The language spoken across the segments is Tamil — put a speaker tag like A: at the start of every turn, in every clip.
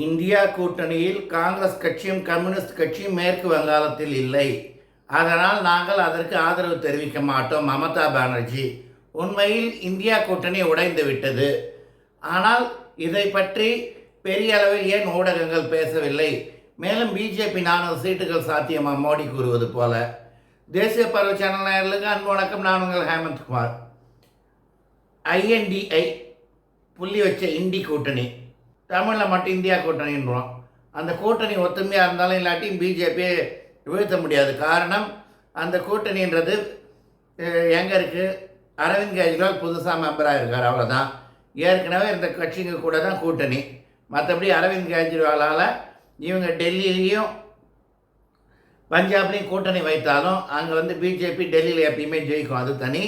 A: இந்தியா கூட்டணியில் காங்கிரஸ் கட்சியும் கம்யூனிஸ்ட் கட்சியும் மேற்கு வங்காளத்தில் இல்லை. அதனால் நாங்கள் அதற்கு ஆதரவு தெரிவிக்க மாட்டோம் மமதா பானர்ஜி. உண்மையில் இந்தியா கூட்டணி உடைந்து விட்டது. ஆனால் இதை பற்றி பெரிய அளவில் ஏன் ஊடகங்கள் பேசவில்லை? மேலும் பிஜேபி நானூறு சீட்டுகள் சாத்தியமா? மோடி கூறுவது போல. தேசிய பருவ சேனல் நேர்களுக்கு அன்பு வணக்கம். நான் உங்கள் ஹேமந்த் குமார். ஐஎன்டிஐ புள்ளி வச்ச இண்டி கூட்டணி. தமிழில் மட்டும் இந்தியா கூட்டணின்றோம். அந்த கூட்டணி ஒத்துமையாக இருந்தாலும் இல்லாட்டியும் பிஜேபியை வீழ்த்த முடியாது. காரணம் அந்த கூட்டணின்றது எங்கே இருக்குது அரவிந்த் கெஜ்ரிவால் புதுசாக மெம்பராக இருக்கார் அவ்வளோதான் ஏற்கனவே இந்த கட்சிங்க கூட தான் கூட்டணி. மற்றபடி அரவிந்த் கெஜ்ரிவாலால் இவங்க டெல்லியிலையும் பஞ்சாப்லேயும் கூட்டணி வைத்தாலும் அங்கே வந்து பிஜேபி டெல்லியில் எப்பயுமே ஜெயிக்கும். அது தனி.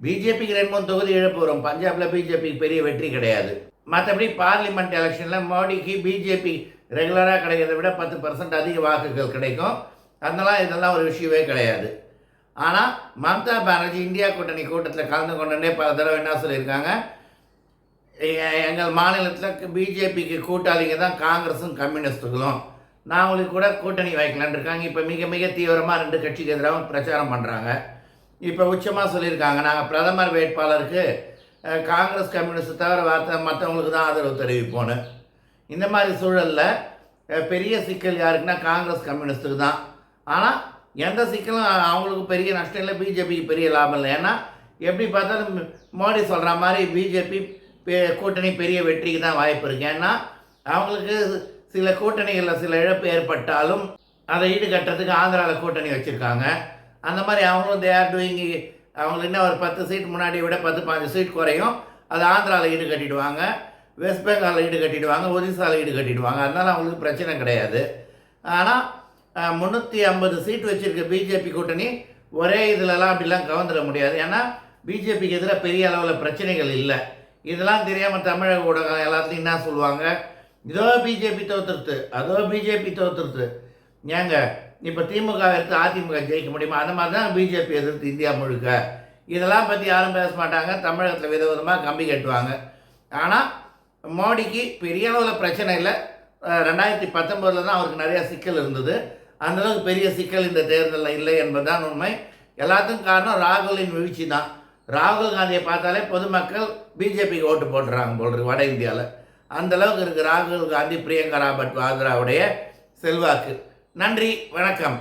A: பிஜேபிக்கு ரெண்டு மூணு தொகுதி இழப்பு வரும் பஞ்சாபில் பிஜேபிக்கு பெரிய வெற்றி கிடையாது. மற்றபடி பார்லிமெண்ட் எலெக்ஷனில் மோடிக்கு பிஜேபி ரெகுலராக கிடைக்கிறத விட பத்து பர்சன்ட் அதிக வாக்குகள் கிடைக்கும். அதனால் இதெல்லாம் ஒரு விஷயமே கிடையாது. ஆனால் மம்தா பானர்ஜி இந்தியா கூட்டணி கூட்டத்தில் கலந்து கொண்டே பல தடவை என்ன சொல்லியிருக்காங்க? எங்கள் மாநிலத்தில் பிஜேபிக்கு கூட்டாளிங்க தான் காங்கிரஸும் கம்யூனிஸ்ட்டுகளும் நாங்களுக்கு கூட கூட்டணி வைக்கலான் இருக்காங்க இப்போ மிக மிக தீவிரமாக ரெண்டு கட்சிக்கு எதிராகவும் பிரச்சாரம் பண்ணுறாங்க இப்போ உச்சமாக சொல்லியிருக்காங்க. நாங்கள் பிரதமர் வேட்பாளருக்கு காங்கிரஸ் கம்யூனிஸ்ட் தவிர வார்த்தை மற்றவங்களுக்கு தான் ஆதரவு தெரிவிப்போன்னு. இந்த மாதிரி சூழலில் பெரிய சிக்கல் யாருக்குன்னா காங்கிரஸ் கம்யூனிஸ்ட்டுக்கு தான். ஆனால் எந்த சிக்கலும் அவங்களுக்கு பெரிய நஷ்டம் இல்லை பிஜேபிக்கு பெரிய லாபம் இல்லை. ஏன்னா எப்படி பார்த்தாலும் மோடி சொல்கிற மாதிரி பிஜேபி கூட்டணி பெரிய வெற்றிக்கு தான் வாய்ப்பு இருக்குது ஏன்னா அவங்களுக்கு சில கூட்டணிகளில் சில இழப்பு ஏற்பட்டாலும் அதை ஈடுகட்டுறதுக்கு ஆந்திராவில் கூட்டணி வச்சுருக்காங்க. அந்த மாதிரி அவங்களும் தே ஆர் டூயிங் அவங்களுக்கு இன்னும் ஒரு பத்து சீட் முன்னாடி விட பத்து பாஞ்சு சீட் குறையும். அது ஆந்திராவில் ஈடு கட்டிடுவாங்க. வெஸ்ட் பெங்காலில் ஈடு கட்டிடுவாங்க. ஒரிசாவில் ஈடு கட்டிடுவாங்க. அதனால் அவங்களுக்கு பிரச்சனை கிடையாது. ஆனால் முந்நூற்றி ஐம்பது சீட் வச்சுருக்க பிஜேபி கூட்டணி ஒரே இதிலலாம் அப்படிலாம் கவர்ந்துட முடியாது. ஏன்னா பிஜேபிக்கு எதிராக பெரிய அளவில் பிரச்சனைகள் இல்லை. இதெல்லாம் தெரியாமல் தமிழக ஊடகம் எல்லாத்தையும் என்ன சொல்லுவாங்க? இதோ பிஜேபி தோத்துருத்து அதோ பிஜேபி தோத்துருத்து ஏங்க இப்போ திமுக எடுத்து அதிமுக ஜெயிக்க முடியுமா? அந்த மாதிரி தான் பிஜேபி எதிர்த்து இந்தியா முழுக்க. இதெல்லாம் பற்றி யாரும் பேச மாட்டாங்க. தமிழகத்தில் விதவிதமாக கம்பி கட்டுவாங்க. ஆனால் மோடிக்கு பெரிய அளவில் பிரச்சனை இல்லை. ரெண்டாயிரத்தி பத்தொம்போதில் தான் அவருக்கு நிறைய சிக்கல் இருந்தது. அந்தளவுக்கு பெரிய சிக்கல் இந்த தேர்தலில் இல்லை என்பதுதான் உண்மை. எல்லாத்துக்கும் காரணம் ராகுலின் வீழ்ச்சி தான். ராகுல் காந்தியை பார்த்தாலே பொதுமக்கள் பிஜேபிக்கு ஓட்டு போட்டுறாங்க போல் வட இந்தியாவில் அந்த அளவுக்கு இருக்குது ராகுல் காந்தி பிரியங்கா ராபர்ட் வாத்ராவுடைய செல்வாக்கு. நன்றி வணக்கம்.